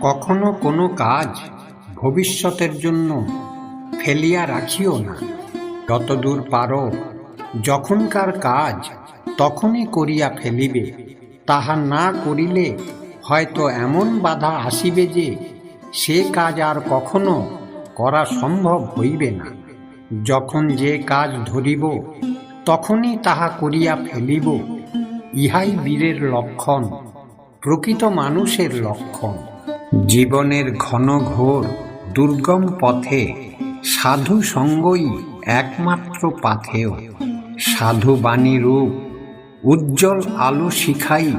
কখনো কোনো কাজ ভবিষ্যতের জন্য ফেলিয়া রাখিও না। যতদূর পারো, যখনকার কাজ তখনই করিয়া ফেলিবে। তাহা না করিলে হয়তো এমন বাধা আসিবে যে সে কাজ আর কখনো করা সম্ভব হইবে না। যখন যে কাজ ধরিব, তখনই তাহা করিয়া ফেলিব। ইহাই বীরের লক্ষণ, প্রকৃত মানুষের লক্ষণ। জীবনের ঘন ঘোর দুর্গম পথে সাধু সঙ্গই একমাত্র পাথেয়। সাধু বাণী রূপ, উজ্জ্বল আলো শিখাই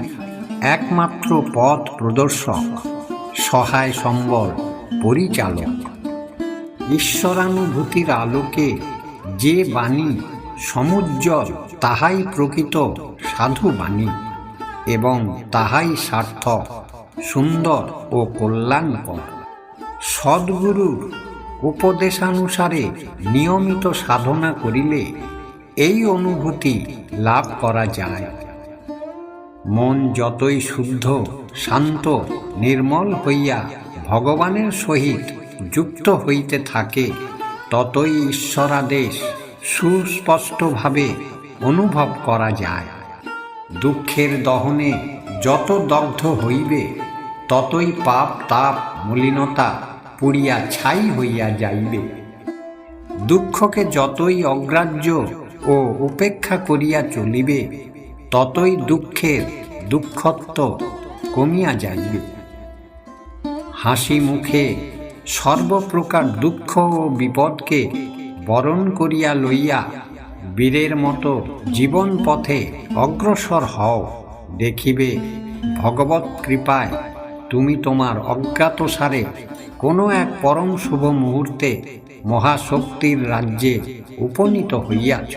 একমাত্র পথ প্রদর্শক, সহায় সম্বল পরিচালক। ঈশ্বরানুভূতির আলোকে যে বাণী সমুজ্জ্বল, তাহাই প্রকৃত সাধু বাণী এবং তাহাই সার্থক। সুন্দর ও কল্যাণকর। সদ্গুরুর উপদেশানুসারে নিয়মিত সাধনা করিলে এই অনুভূতি লাভ করা যায়। মন যতই শুদ্ধ, শান্ত, নির্মল হইয়া ভগবানের সহিত যুক্ত হইতে থাকে, ততই ঈশ্বরাদেশ সুস্পষ্টভাবে অনুভব করা যায়। দুঃখের দহনে যত দগ্ধ হইবে ততই পাপ তাপ মলিনতা পুড়িয়া ছাই হইয়া যাইবে। দুঃখকে যতই অগ্রাহ্য ও উপেক্ষা করিয়া চলিবে, ততই দুঃখের দুঃখত্ব কমিয়া যাইবে। হাসি মুখে সর্বপ্রকার দুঃখ ও বিপদকে বরণ করিয়া লইয়া বীরের মতো জীবন পথে অগ্রসর হও, দেখিবে ভগবত কৃপায় তুমি তোমার অজ্ঞাতসারে কোনো এক পরম শুভ মুহূর্তে মহাশক্তির রাজ্যে উপনীত হইয়াছ।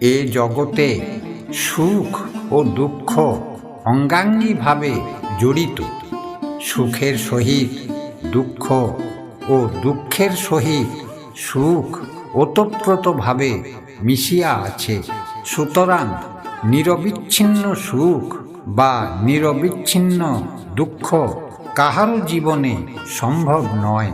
এ জগতে সুখ ও দুঃখ অঙ্গাঙ্গীভাবে জড়িত। সুখের সহিত দুঃখ ও দুঃখের সহিত সুখ ওতপ্রোতভাবে মিশিয়া আছে। সুতরাং নিরবিচ্ছিন্ন সুখ বা নিরবিচ্ছিন্ন দুঃখ কাহারও জীবনে সম্ভব নয়।